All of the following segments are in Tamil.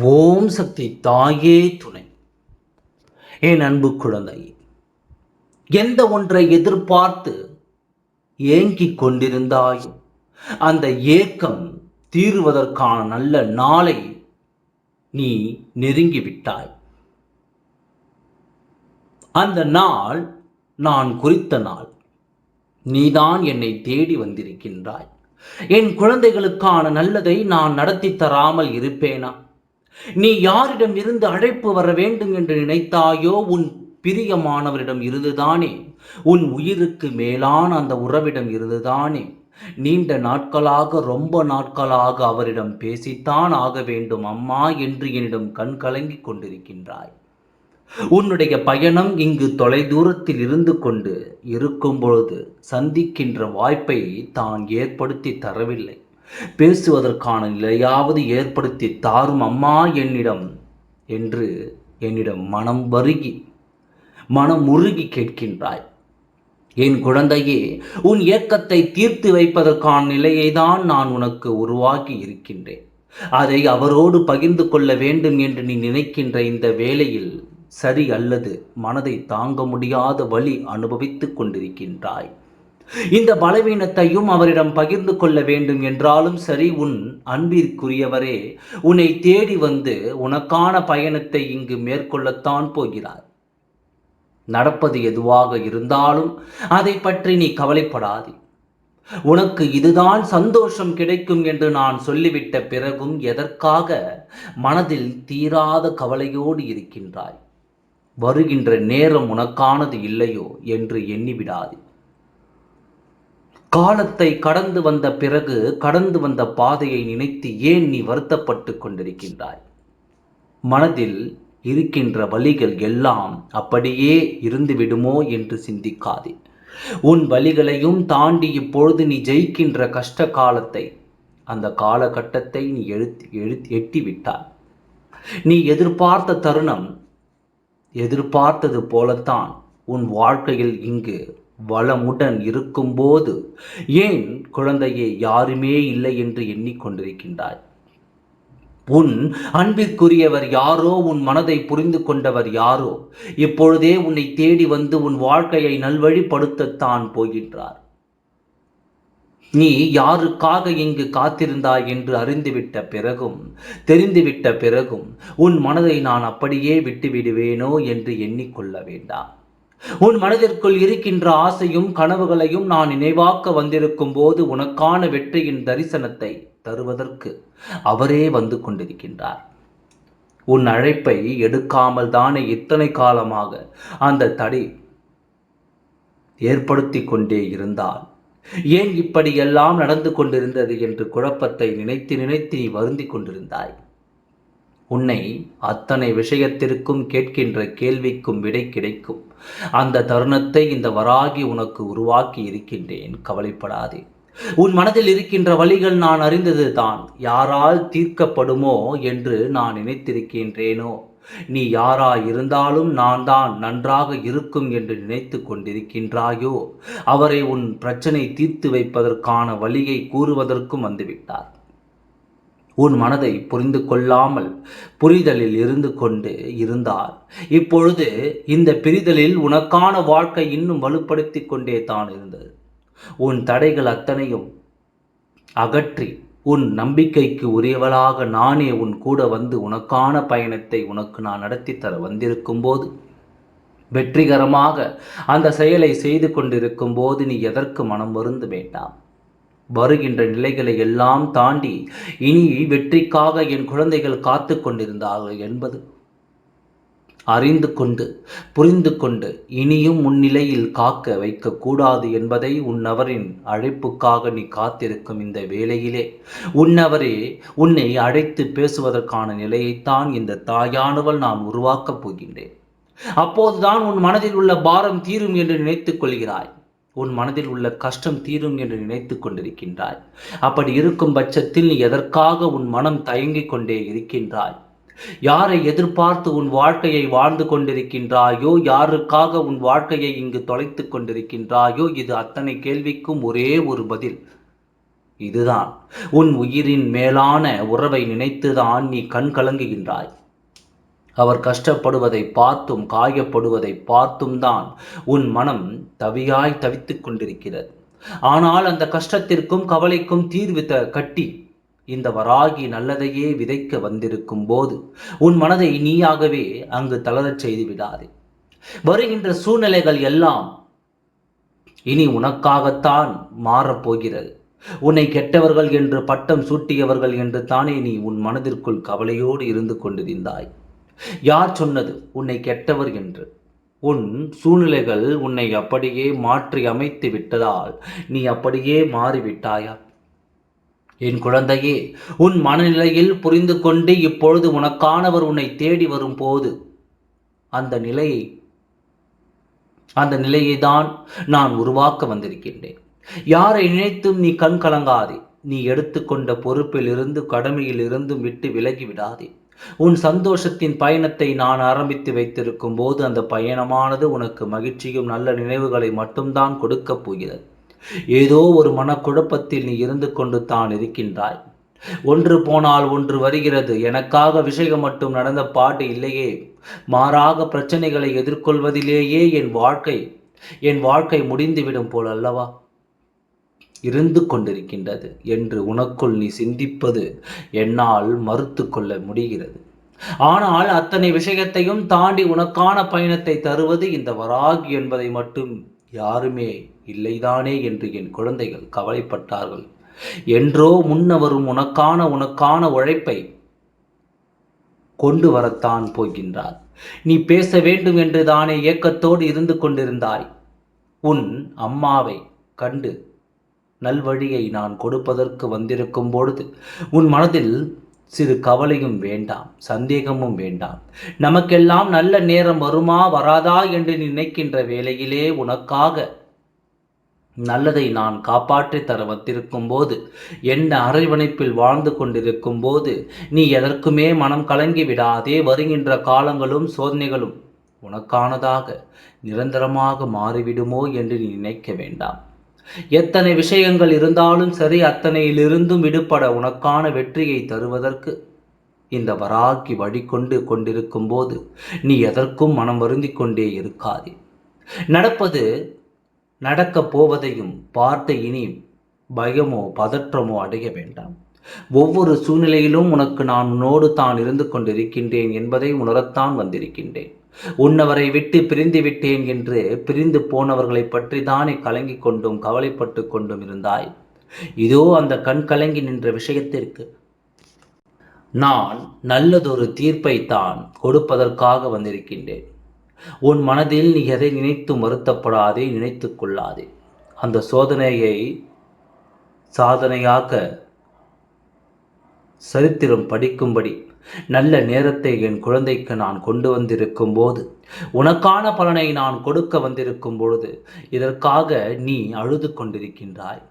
ஓம் சக்தி தாயே துணை. என் அன்பு குழந்தை எந்த ஒன்றை எதிர்பார்த்து ஏங்கிக் கொண்டிருந்தாயோ அந்த ஏக்கம் தீருவதற்கான நல்ல நாளை நீ நெருங்கிவிட்டாய். அந்த நாள் நான் குறித்த நாள். நீதான் என்னை தேடி வந்திருக்கின்றாய். என் குழந்தைகளுக்கான நல்லதை நான் நடத்தி தராமல் இருப்பேனா? நீ யாரிடம் இருந்து அழைப்பு வர வேண்டும் என்று நினைத்தாயோ உன் பிரியமானவரிடம் இருந்துதானே. உன் உயிருக்கு மேலான அந்த உறவிடம் இருந்துதானே. நீண்ட நாட்களாக ரொம்ப நாட்களாக அவரிடம் பேசித்தான் ஆக வேண்டும் அம்மா என்று என்னிடம் கண் கலங்கிக் கொண்டிருக்கின்றாய். உன்னுடைய பயணம் இங்கு தொலைதூரத்தில் இருந்து கொண்டு இருக்கும் பொழுது சந்திக்கின்ற வாய்ப்பை தான் ஏற்படுத்தி தரவில்லை. பேசுவதற்கான நிலையாவது ஏற்படுத்தி தாரும் அம்மா என்னிடம் என்று என்னிடம் மனம் வருகி மனம் உருகி கேட்கின்றாய். என் குழந்தையே உன் ஏக்கத்தை தீர்த்து வைப்பதற்கான நிலையை தான் நான் உனக்கு உருவாக்கி இருக்கின்றேன். அதை அவரோடு பகிர்ந்து கொள்ள வேண்டும் என்று நீ நினைக்கின்ற இந்த வேளையில் சரி அல்லது மனதை தாங்க முடியாத வழி அனுபவித்துக் கொண்டிருக்கின்றாய். இந்த பலவீனத்தையும் அவரிடம் பகிர்ந்து கொள்ள வேண்டும் என்றாலும் சரி உன் அன்பிற்குரியவரே உன்னை தேடி வந்து உனக்கான பயணத்தை இங்கு மேற்கொள்ளத்தான் போகிறார். நடப்பது எதுவாக இருந்தாலும் அதை பற்றி நீ கவலைப்படாதே. உனக்கு இதுதான் சந்தோஷம் கிடைக்கும் என்று நான் சொல்லிவிட்ட பிறகும் எதற்காக மனதில் தீராத கவலையோடு இருக்கின்றாய்? வருகின்ற நேரம் உனக்கானது இல்லையோ என்று எண்ணிவிடாதே. காலத்தை கடந்து வந்த பிறகு கடந்து வந்த பாதையை நினைத்து ஏன் நீ வருத்தப்பட்டு கொண்டிருக்கின்றாய்? மனதில் இருக்கின்ற வழிகள் எல்லாம் அப்படியே இருந்துவிடுமோ என்று சிந்திக்காதே. உன் வழிகளையும் தாண்டி இப்பொழுது நீ ஜெயிக்கின்ற கஷ்ட காலத்தை அந்த காலகட்டத்தை நீ எழுத்து எழுத்து எட்டிவிட்டாய். நீ எதிர்பார்த்த தருணம் எதிர்பார்த்தது போலத்தான் உன் வாழ்க்கையில் இங்கு வளமுடன் இருக்கும்போது ஏன் குழந்தையே யாருமே இல்லை என்று எண்ணிக்கொண்டிருக்கின்றாய்? உன் அன்பிற்குரியவர் யாரோ உன் மனதை புரிந்து கொண்டவர் யாரோ இப்பொழுதே உன்னை தேடி வந்து உன் வாழ்க்கையை நல்வழிப்படுத்தத்தான் போகின்றார். நீ யாருக்காக இங்கு காத்திருந்தாய் என்று அறிந்துவிட்ட பிறகும் தெரிந்துவிட்ட பிறகும் உன் மனதை நான் அப்படியே விட்டுவிடுவேனோ என்று எண்ணிக்கொள்ள வேண்டாம். உன் மனதிற்குள் இருக்கின்ற ஆசையும் கனவுகளையும் நான் நினைவாக்க வந்திருக்கும் போது உனக்கான வெற்றியின் தரிசனத்தை தருவதற்கு அவரே வந்து கொண்டிருக்கின்றார். உன் அழைப்பை எடுக்காமல் தானே இத்தனை காலமாக அந்த தடை ஏற்படுத்தி கொண்டே இருந்தால்? ஏன் இப்படியெல்லாம் நடந்து கொண்டிருந்தது என்று குழப்பத்தை நினைத்து நினைத்து நீ வருந்தி கொண்டிருந்தாய்? உன்னை அத்தனை விஷயத்திற்கும் கேட்கின்ற கேள்விக்கும் விடை கிடைக்கும். அந்த தருணத்தை இந்த வராகி உனக்கு உருவாக்கி இருக்கின்றேன். கவலைப்படாதே. உன் மனதில் இருக்கின்ற வழிகள் நான் அறிந்தது தான். யாரால் தீர்க்கப்படுமோ என்று நான் நினைத்திருக்கின்றேனோ? நீ யாரா இருந்தாலும் நான் தான் நன்றாக இருக்கும் என்று நினைத்து கொண்டிருக்கின்றாயோ? அவரை உன் பிரச்சனை தீர்த்து வைப்பதற்கான வழியை கூறுவதற்கும் வந்துவிட்டார். உன் மனதை புரிந்து கொள்ளாமல் புரிதலில் இருந்து கொண்டு இருந்தால் இப்பொழுது இந்த பிரிதலில் உனக்கான வாழ்க்கை இன்னும் வலுப்படுத்தி கொண்டே தான் இருந்தது. உன் தடைகள் அத்தனையும் அகற்றி உன் நம்பிக்கைக்கு உரியவளாக நானே உன் கூட வந்து உனக்கான பயணத்தை உனக்கு நான் நடத்தி தர வந்திருக்கும் போது வெற்றிகரமாக அந்த செயலை செய்து கொண்டிருக்கும் போது நீ எதற்கு மனம் வருந்து வேண்டாம் வருகின்ற நிலைகளை எல்லாம் தாண்டி இனி வெற்றிக்காக என் குழந்தைகள் காத்து கொண்டிருந்தார்கள் என்பது அறிந்து கொண்டு புரிந்து கொண்டு இனியும் முன்னிலையில் காக்க வைக்கக்கூடாது என்பதை உன்னவரின் அழைப்புக்காக நீ காத்திருக்கும் இந்த வேளையிலே. உன்னவரே உன்னை அழைத்து பேசுவதற்கான நிலையைத்தான் இந்த தாயானவள் நான் உருவாக்கப் போகின்றேன். அப்போதுதான் உன் மனதில் உள்ள பாரம் தீரும் என்று நினைத்துக் கொள்கிறாய். உன் மனதில் உள்ள கஷ்டம் தீரும் என்று நினைத்து கொண்டிருக்கின்றாய். அப்படி இருக்கும் பட்சத்தில் நீ எதற்காக உன் மனம் தயங்கிக் கொண்டே இருக்கின்றாய்? யாரை எதிர்பார்த்து உன் வாழ்க்கையை வாழ்ந்து கொண்டிருக்கின்றாயோ யாருக்காக உன் வாழ்க்கையை இங்கு தொலைத்து கொண்டிருக்கின்றாயோ இது அத்தனை கேள்விக்கும் ஒரே ஒரு பதில். இதுதான். உன் உயிரின் மேலான உறவை நினைத்துதான் நீ கண் கலங்குகின்றாய் அவர் கஷ்டப்படுவதை பார்த்தும் காயப்படுவதை பார்த்தும் தான் உன் மனம் தவியாய் தவித்துக் கொண்டிருக்கிறது. ஆனால் அந்த கஷ்டத்திற்கும் கவலைக்கும் தீர்வு த கட்டி இந்த வராகி நல்லதையே விதைக்க வந்திருக்கும் போது உன் மனதை நீயாகவே அங்கு தளரச் செய்து விடாதே. வருகின்ற சூழ்நிலைகள் எல்லாம் இனி உனக்காகத்தான் மாறப்போகிறது உன்னை கெட்டவர்கள் என்று பட்டம் சூட்டியவர்கள் என்று தானே நீ உன் மனதிற்குள் கவலையோடு இருந்து கொண்டிருந்தாய் யார் சொன்னது? உன்னை கெட்டவர் என்று. உன் சூழ்நிலைகள் உன்னை அப்படியே மாற்றி அமைத்து விட்டதால் நீ அப்படியே மாறிவிட்டாயா? என் குழந்தையே உன் மனநிலையில் புரிந்து கொண்டு இப்பொழுது உனக்கானவர் உன்னை தேடி வரும்போது அந்த நிலையை அந்த நிலையை தான் நான் உருவாக்க வந்திருக்கின்றேன். யாரை நினைத்தும் நீ கண் கலங்காதே நீ எடுத்துக்கொண்ட பொறுப்பில் இருந்து கடமையில் இருந்தும் விட்டு விலகி விடாதே. உன் சந்தோஷத்தின் பயணத்தை நான் ஆரம்பித்து வைத்திருக்கும் போது அந்த பயணமானது உனக்கு மகிழ்ச்சியும் நல்ல நினைவுகளை மட்டும்தான் கொடுக்கப் போகிறது. ஏதோ ஒரு மனக்குழப்பத்தில் நீ இருந்து கொண்டு தான் இருக்கின்றாய். ஒன்று போனால் ஒன்று வருகிறது. எனக்காக விஷயம் மட்டும் நடந்த பாட்டு இல்லையே. மாறாக பிரச்சனைகளை எதிர்கொள்வதிலேயே என் வாழ்க்கை என் வாழ்க்கை முடிந்துவிடும் போல் அல்லவா? இருந்து கொண்டிருக்கின்றது என்று உனக்குள் நீ சிந்திப்பது என்னால் மறுத்து கொள்ள முடிகிறது. ஆனால் அத்தனை விஷயத்தையும் தாண்டி உனக்கான பயணத்தை தருவது இந்த வராகி என்பதை மட்டும் யாருமே இல்லைதானே என்று என் குழந்தைகள் கவலைப்பட்டார்கள். என்றோ முன்னவரும் உனக்கான உனக்கான உழைப்பை கொண்டு வரத்தான் போகின்றார். நீ பேச வேண்டும் என்று தானே ஏக்கத்தோடு இருந்து கொண்டிருந்தாய். உன் அம்மாவை கண்டு நல்வழியை நான் கொடுப்பதற்கு வந்திருக்கும் பொழுது உன் மனதில் சிறு கவலையும் வேண்டாம் சந்தேகமும் வேண்டாம். நமக்கெல்லாம் நல்ல நேரம் வருமா வராதா என்று நினைக்கின்ற வேளையிலே உனக்காக நல்லதை நான் காப்பாற்றி தர வந்திருக்கும் போது என்ன அரைவணைப்பில் வாழ்ந்து கொண்டிருக்கும் போது நீ எதற்குமே மனம் கலங்கி விடாதே வருகின்ற காலங்களும் சோதனைகளும் உனக்கானதாக நிரந்தரமாக மாறிவிடுமோ என்று நீ நினைக்க வேண்டாம். எத்தனை விஷயங்கள் இருந்தாலும் சரி அத்தனையிலிருந்தும் விடுபட உனக்கான வெற்றியை தருவதற்கு இந்த வராக்கி வழிகொண்டு கொண்டிருக்கும் போது நீ எதற்கும் மனம் வருந்தி கொண்டே இருக்காதே. நடப்பது நடக்கப் போவதையும் பார்த்த இனி பயமோ பதற்றமோ அடைய வேண்டாம். ஒவ்வொரு சூழ்நிலையிலும் உனக்கு நான் உன்னோடு தான் இருந்து கொண்டிருக்கின்றேன் என்பதை உணரத்தான் வந்திருக்கின்றேன். உன்னவரை விட்டு பிரிந்து விட்டேன் என்று பிரிந்து போனவர்களை பற்றி தானே கலங்கிக் கொண்டும் கவலைப்பட்டு கொண்டும் இருந்தாய்? இதோ அந்த கண் கலங்கி நின்ற விஷயத்திற்கு நான் நல்லதொரு தீர்ப்பை தான் கொடுப்பதற்காக வந்திருக்கின்றேன். உன் மனதில் நீ எதை நினைத்து வருத்தப்படாதே நினைத்து கொள்ளாதே. அந்த சோதனையை சாதனையாக்க சரித்திரம் படிக்கும்படி நல்ல நேரத்தை என் குழந்தைக்கு நான் கொண்டு வந்திருக்கும் போது உனக்கான பலனை நான் கொடுக்க வந்திருக்கும் பொழுது இதற்காக நீ அழுது கொண்டிருக்கின்றாய்.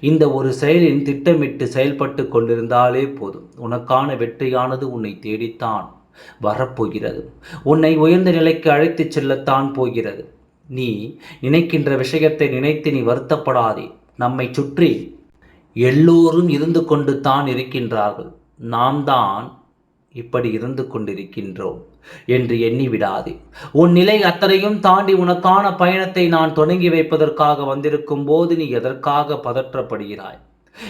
இந்த ஒரு செயலின் திட்டமிட்டு செயல்பட்டு கொண்டிருந்தாலே போதும். உனக்கான வெற்றியானது உன்னை தேடித்தான் வரப்போகிறது. உன்னை உயர்ந்த நிலைக்கு அழைத்துச் செல்லத்தான் போகிறது. நீ நினைக்கின்ற விஷயத்தை நினைத்து நீ வருத்தப்படாதே. நம்மை சுற்றி எல்லோரும் இருந்து கொண்டு தான் இருக்கின்றார்கள். நாம் தான் இப்படி இருந்து கொண்டிருக்கின்றோம் என்று எண்ணி விடாதே உன் நிலை அத்தனையும் தாண்டி உனக்கான பயணத்தை நான் தொடங்கி வைப்பதற்காக வந்திருக்கும் போது நீ எதற்காக பதற்றப்படுகிறாய்?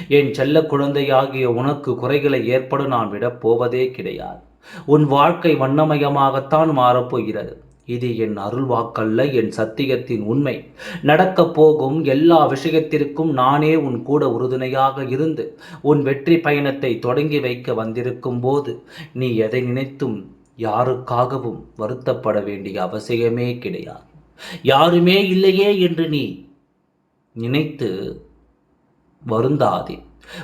என் செல்ல குழந்தையாகிய உனக்கு குறைகளை ஏற்பட நான் விடப் போவதே கிடையாது. உன் வாழ்க்கை வண்ணமயமாகத்தான் மாறப்போகிறது. இது என் அருள்வாக்கல்ல என் சத்தியத்தின் உண்மை. நடக்கப் போகும் எல்லா விஷயத்திற்கும் நானே உன் கூட உறுதுணையாக இருந்து உன் வெற்றி பயணத்தை தொடங்கி வைக்க வந்திருக்கும் போது நீ எதை நினைத்தும் யாருக்காகவும் வருத்தப்பட வேண்டிய அவசியமே கிடையாது. யாருமே இல்லையே என்று நீ நினைத்து வருந்தாதே.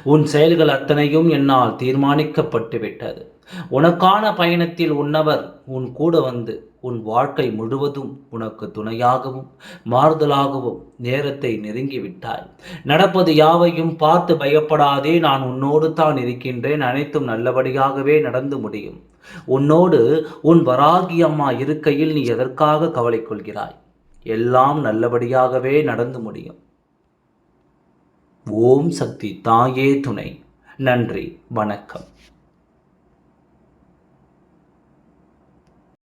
உன் செயல்கள் அத்தனையும் என்னால் தீர்மானிக்கப்பட்டு விட்டது உனக்கான பயணத்தில் உன்னவர் உன் கூட வந்து உன் வாழ்க்கை முழுவதும் உனக்கு துணையாகவும் மாறுதலாகவும் நேரத்தை நெருங்கிவிட்டாய். நடப்பது யாவையும் பார்த்து பயப்படாதே நான் உன்னோடு தான் இருக்கின்றேன். அனைத்தும் நல்லபடியாகவே நடந்து முடியும். உன்னோடு உன் வராகி அம்மா இருக்கையில் நீ எதற்காக கவலை கொள்கிறாய் எல்லாம் நல்லபடியாகவே நடந்து முடியும். ஓம் சக்தி தாயே துணை. நன்றி வணக்கம்.